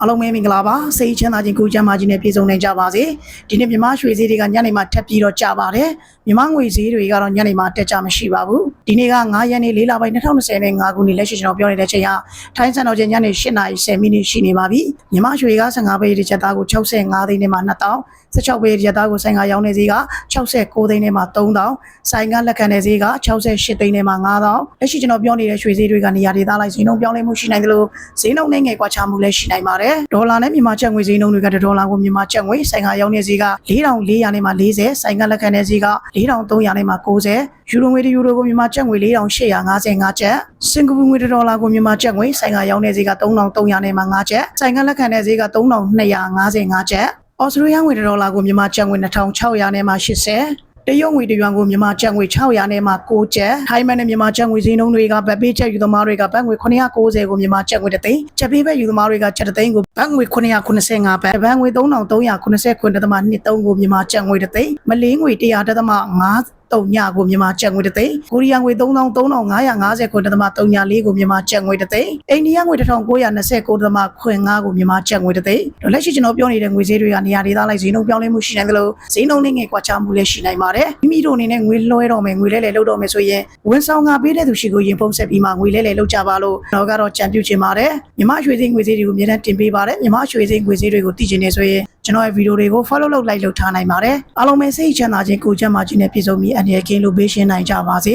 အားလုံးပဲမင်္ဂလာပါစိတ်ချမ်းသာခြင်းကိုယ်ချမ်းသာခြင်းနဲ့ပြည့်စုံနိုင်ကြပါစေဒီနေ့မြမရွှေစည်းတွေကညနေမှထပ်ပြီးတော့ကြပါတယ်မြမငွေစည်းတွေကတော့ညနေမှတက်ကြမရှိပါဘူးဒီနေ့က9ရက်နေ့4လပိုင်း2025ခုနှစ်လက်ရှိကျွန်တော်ပြောနေတဲ့ချိန်ကထိုင်းစံတော်ချိန်ညနေ8:10မိနစ်ရှိနေပါပြီမြမရွှေက15ပဲတစ်ချက်သားကို65သိန်းနဲ့မှ2000 16ပဲတစ်ချက်သားကိုဆိုင်ကရောင်းနေစည်းက69သိန်းနဲ့မှ3000ဆိုင်ကလက်ခံနေစည်းက68သိန်းနဲ့မှ9000လက်ရှိကျွန်တော်ပြောနေတဲ့ရွှေစည်းတွေကနေရာဒေသလိုက်ဈေးနှုန်းပြောင်းလဲမှုရှိနိုင်တယ်လို့ဈေးနှုန်းနဲ့ငယ်ကွာခြားမှုလည်းရှိနိုင်ပါတယ်ဒေါ်လာနဲ့မြန်မာကျပ်ငွေဈေးနှုန်းတွေကဒေါ်လာကိုမြန်မာကျပ်ငွေဆိုင်ကရောင်းနေစည်းက4400နဲ့မှ40ဆိုင်ကလက်ခံနေစည်းက4300နဲ့မှ90ယူရိုငွေတယူရိုကိုမြန်မာကျပ်ငွေ4855ကျပ်စင်ကာပူငွေဒေါ်လာကိုမြန်မာကျပ်ငွေဆိုင်ကရောင်းနေစည်းက3300နဲ့မှ5ကျပ်ဆိုင်ကလက်ခံနေစည်းက3255ကျပ်ဩစတြေးလျငွေတစ်ဒေါ်လာကိုမြန်မာကျပ်ငွေ2600နဲ့မှ80 တရုတ်ငွေတစ်ယွမ်ကိုမြန်မာကျပ်ငွေ600နဲ့မှ9ကျပ်ထိုင်းမန်နဲ့မြန်မာကျပ်ငွေဈေးနှုန်းတွေကဗတ်ပေးချက်ယူသမားတွေကဘတ်ငွေ990ကိုမြန်မာကျပ်ငွေတစ်သိန်းချက်ပေးပဲယူသမားတွေကချက်တစ်သိန်းကိုဘတ်ငွေ985ဘတ်ဘတ်ငွေ3389.23ကိုမြန်မာကျပ်ငွေတစ်သိန်းမလေးငွေ100.5 တုံညကိုမြန်မာကျပ်ငွေတစ်သိန်းကိုရီးယားငွေ3350ခွန်းတသမ34ကိုမြန်မာကျပ်ငွေတစ်သိန်းအိန္ဒိယငွေ1929တသမခွင်5ကိုမြန်မာကျပ်ငွေတစ်သိန်းတော့လက်ရှိကျွန်တော်ပြောနေတဲ့ငွေဈေးတွေကနေရာဒေသလိုက်ဈေးနှုန်းပြောင်းလဲမှုရှိနိုင်တယ်လို့ဈေးနှုန်းနဲ့ငယ်ကွာခြားမှုလည်းရှိနိုင်ပါတယ်မိမိတို့အနေနဲ့ငွေလွှဲတော့မယ်ငွေလဲလဲလုပ်တော့မယ်ဆိုရင်ဝန်ဆောင်ကပေးတဲ့သူရှိကိုရင်ဖုံးဆက်ပြီးမှငွေလဲလဲလုပ်ကြပါလို့တော့ကတော့ကြံပြုချင်ပါတယ်မြမရွှေဈေးငွေဈေးတွေကိုအများနဲ့တင်ပေးပါတယ်မြမရွှေဈေးငွေဈေးတွေကိုသိချင်နေဆိုရင် ကျွန်တော်ရဲ့ဗီဒီယိုတွေကို follow လုပ် like လုပ်ထားနိုင်ပါတယ်အားလုံးပဲစိတ်ချမ်းသာခြင်းကိုယ်ချမ်းသာခြင်းနဲ့ပြည့်စုံပြီးအနေနဲ့ကင်းလို့ပေးရှင်းနိုင်ကြပါစေ